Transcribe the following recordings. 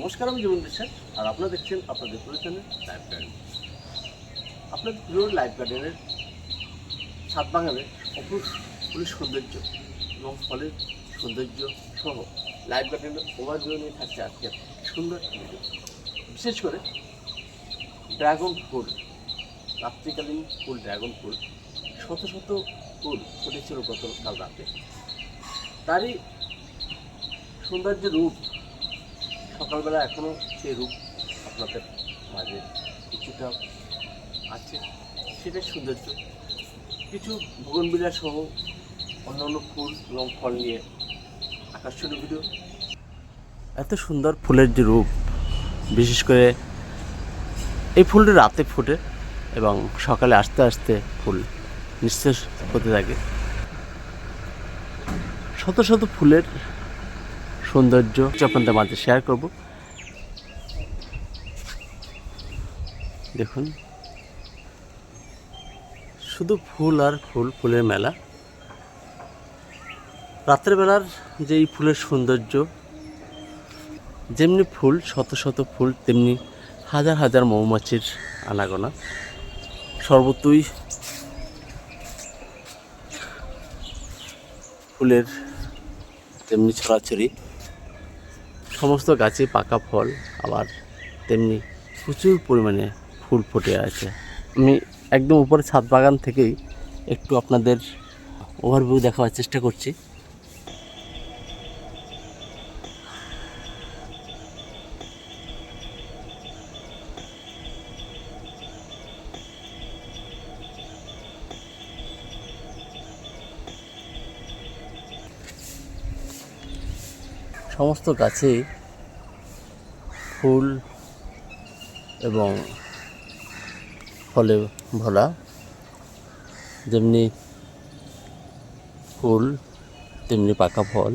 নমস্কার, আমি জীবন বিশ্বাস, আর আপনারা দেখছেন আপনাদের প্রিয় চ্যানেল লাইফ গার্ডেন আপনাদের প্রিয় লাইফ গার্ডেনের সাত বাগানের অপরূপ ফুলের সৌন্দর্য এবং ফলের সৌন্দর্য সহ লাইফ গার্ডেনের ওভারভিউ নিয়ে থাকছে আজকের সুন্দর ভিডিও বিশেষ করে ড্রাগন ফুল রাত্রিকালীন ফুল ড্রাগন ফুল শত শত ফুল ফুটেছিল গত কাল রাতে। তারই সৌন্দর্য রূপ সকালবেলা এখনও সেই রূপ আপনাদের মাঝে কিছুটা আছে, সেটাই সৌন্দর্য। কিছু ভুবনবিলা সহ অন্যান্য ফুল এবং ফল নিয়ে আকর্ষণীয় ভিডিও এত সুন্দর ফুলের যে রূপ, বিশেষ করে এই ফুলটি রাতে ফোটে এবং সকালে আস্তে আস্তে ফুল নিঃশেষ হতে থাকে। শত শত ফুলের সৌন্দর্য আপনাদের মাঝে শেয়ার করব। দেখুন। শুধু ফুল আর ফুল, ফুলের মেলা। রাতের বেলার যে এই ফুলের সৌন্দর্য, যেমনি ফুল, শত শত ফুল, তেমনি হাজার হাজার মৌমাছির আনাগোনা। সর্বতই ফুলের তেমনি ছড়াছড়ি। সমস্ত গাছে পাকা ফল, আবার তেমনি প্রচুর পরিমাণে ফুল ফুটে আছে। আমি একদম উপরে ছাদ বাগান থেকেই একটু আপনাদের ওভারভিউ দেখাবার চেষ্টা করছি। সমস্ত গাছে ফুল এবং ফলে ভরা, যেমনি ফুল, তেমনি পাকা ফল।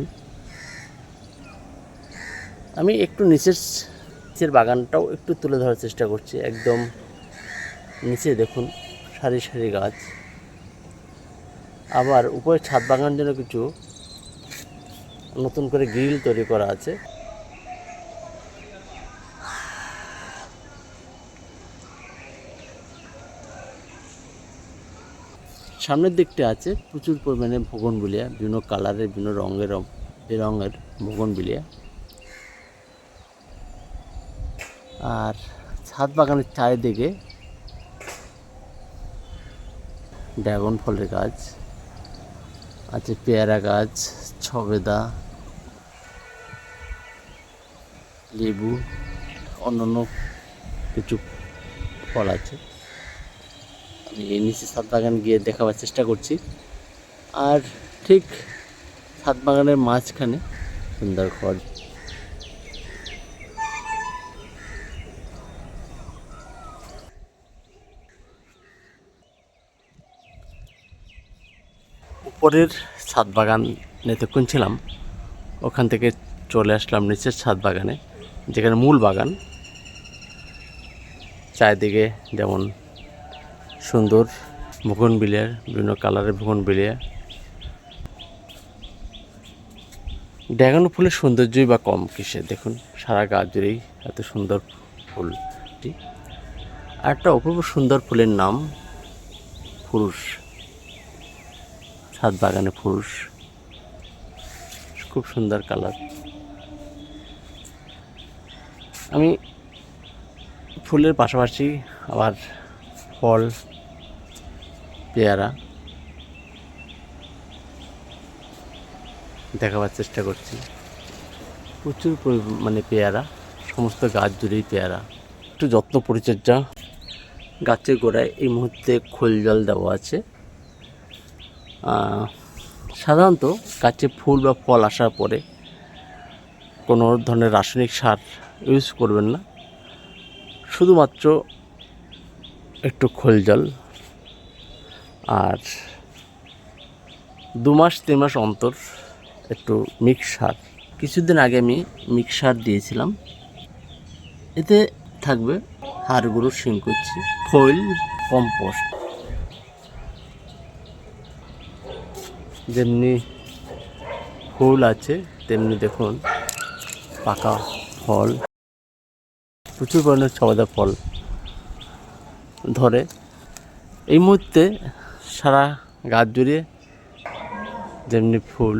আমি একটু নিচের বাগানটাও একটু তুলে ধরার চেষ্টা করছি। একদম নিচে দেখুন, সারি সারি গাছ। আবার উপরে ছাদ বাগান জন্য কিছু নতুন করে গ্রিল তৈরি করা আছে। সামনের দিকটা আছে প্রচুর পরিমাণে ভগন বিলিয়া, বিভিন্ন কালারের, বিভিন্ন রঙের রঙের ভগন বিলিয়া। আর ছাদ বাগানের চারিদিকে ড্রাগন ফলের গাছ। আছে পেয়ারা গাছ ছবেদা লেবু, অন্যান্য কিছু ফল আছে। আমি এই নিচে সাত বাগান গিয়ে দেখাবার চেষ্টা করছি। আর ঠিক সাত বাগানের মাঝখানে সুন্দর ঘর উপরের ছাদ বাগান এতক্ষণ ছিলাম, ওখান থেকে চলে আসলাম নিচের ছাদ বাগানে, যেখানে মূল বাগান। চারিদিকে যেমন সুন্দর ভুগন বিলিয়ার বিভিন্ন কালারের ভুগন বিলিয়া। ড্রাগন ফুলের সৌন্দর্যই বা কম কিসে, দেখুন, সারা গাছ জুড়েই এত সুন্দর ফুলটি। আর একটা অপূর্ব সুন্দর ফুলের নাম পুরুষ। ছাদ বাগানে পুরুষ। খুব সুন্দর কালার। আমি ফুলের পাশাপাশি আবার ফল, পেয়ারা দেখাবার চেষ্টা করছি। প্রচুর পরিমাণে পেয়ারা, সমস্ত গাছ জুড়েই পেয়ারা। একটু যত্ন পরিচর্যা। গাছের গোড়ায় এই মুহূর্তে খোল জল দেওয়া আছে। সাধারণত গাছে ফুল বা ফল আসার পরে কোনো ধরনের রাসায়নিক সার ইউজ করবেন না। শুধুমাত্র একটু খোল জল আর দু মাস, তিন মাস অন্তর একটু মিক্স সার। কিছুদিন আগে আমি মিক্স সার দিয়েছিলাম। এতে থাকবে হাড় গুঁড়ো শিংকুচি খৈল, কম্পোস্ট। যেমনি ফুল আছে, তেমনি দেখুন, পাকা ফল, প্রচুর পরিমাণে সবেদা ফল ধরে। এই মুহূর্তে সারা গাছ জুড়ে যেমনি ফুল,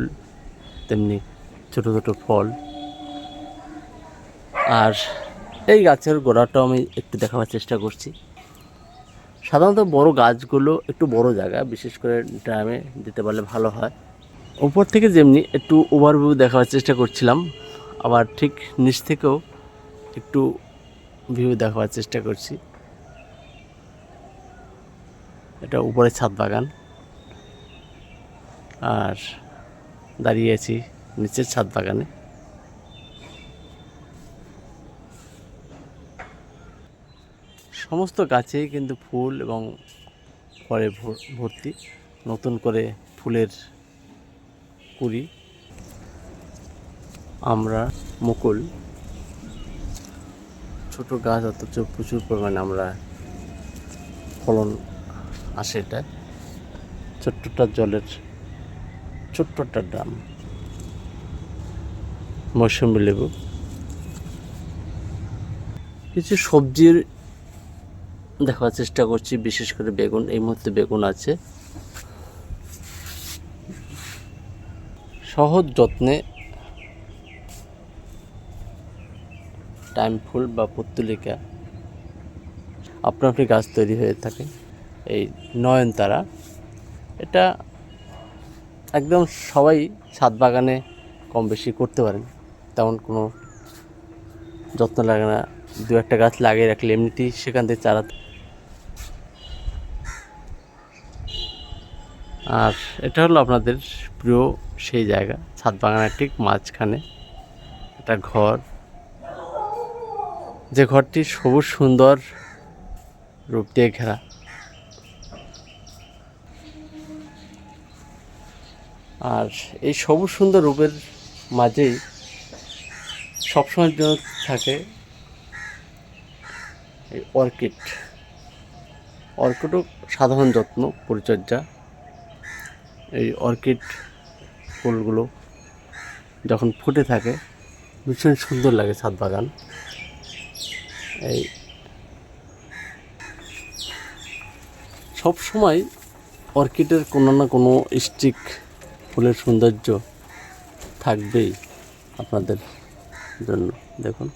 তেমনি ছোটো ছোটো ফল। আর এই গাছের গোড়াটাও আমি একটু দেখাবার চেষ্টা করছি। সাধারণত বড় গাছগুলো একটু বড় জায়গা, বিশেষ করে ড্রামে দিতে পারলে ভালো হয়। উপর থেকে যেমনি একটু ওভারভিউ দেখাবার চেষ্টা করছিলাম, আবার ঠিক নিচ থেকেও একটু ভিউ দেখাবার চেষ্টা করছি। এটা উপরে ছাদ বাগান। আর দাঁড়িয়ে আছি নিচের ছাদ বাগানে। সমস্ত গাছেই কিন্তু ফুল এবং ফলে ভর- ভর্তি নতুন করে ফুলের কুড়ি। আমরা মুকুল। ছোট গাছ অথচ প্রচুর পরিমাণে আমরা ফলন আসে এটা। ছোট্টটা জলের ছোট্টটা ড্রাম মৌসুমি লেবু। কিছু সবজির দেখার চেষ্টা করছি, বিশেষ করে বেগুন, এই মুহূর্তে বেগুন আছে। সহজ যত্নে টাইম ফুল বা পত্তুলিকা আপনা আপনি গাছ তৈরি হয়ে থাকে, এই নয়নতারা। এটা একদম সবাই ছাদ বাগানে কম বেশি করতে পারেন, তেমন কোনো যত্ন লাগে না। দু একটা গাছ লাগিয়ে রাখলে এমনিতেই সেখান থেকে চারা আর এটা হলো আপনাদের প্রিয় সেই জায়গা ছাদ বাগানের ঠিক মাঝখানে। একটা ঘর। যে ঘরটি সবুজ সুন্দর রূপ দিয়ে ঘেরা। আর এই সবুজ সুন্দর রূপের মাঝেই সবসময়ের জন্য থাকে এই অর্কিড। অর্কিডও সাধারণ যত্ন, পরিচর্যা। এই অর্কিড ফুলগুলো যখন ফুটে থাকে, ভীষণ সুন্দর লাগে ছাদ বাগান। এই সব সময় অর্কিডের কোনো না কোনো স্টিক ফুলের সৌন্দর্য থাকবেই আপনাদের জন্য। দেখুন।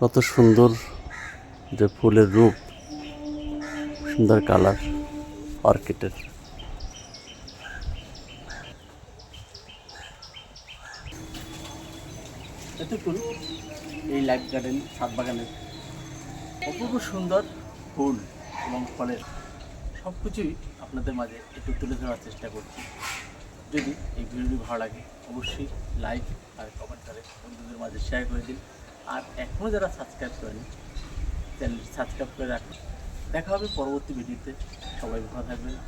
কত সুন্দর যে ফুলের রূপ, সুন্দর কালার। অর্কিডের এতক্ষণ এই লাইফ গার্ডেন ছাদ বাগানের। অপূর্ব সুন্দর ফুল এবং ফলের সব কিছুই আপনাদের মাঝে একটু তুলে ধরার চেষ্টা করছি। যদি এই ভিডিওটি ভালো লাগে, অবশ্যই লাইক আর কমেন্ট করে বন্ধুদের মাঝে শেয়ার করে দিন। আর এখনও যারা সাবস্ক্রাইব করেনি চ্যানেলটি সাবস্ক্রাইব করে রাখুন। দেখা হবে পরবর্তী ভিডিওতে। সবাই ভালো থাকবেন।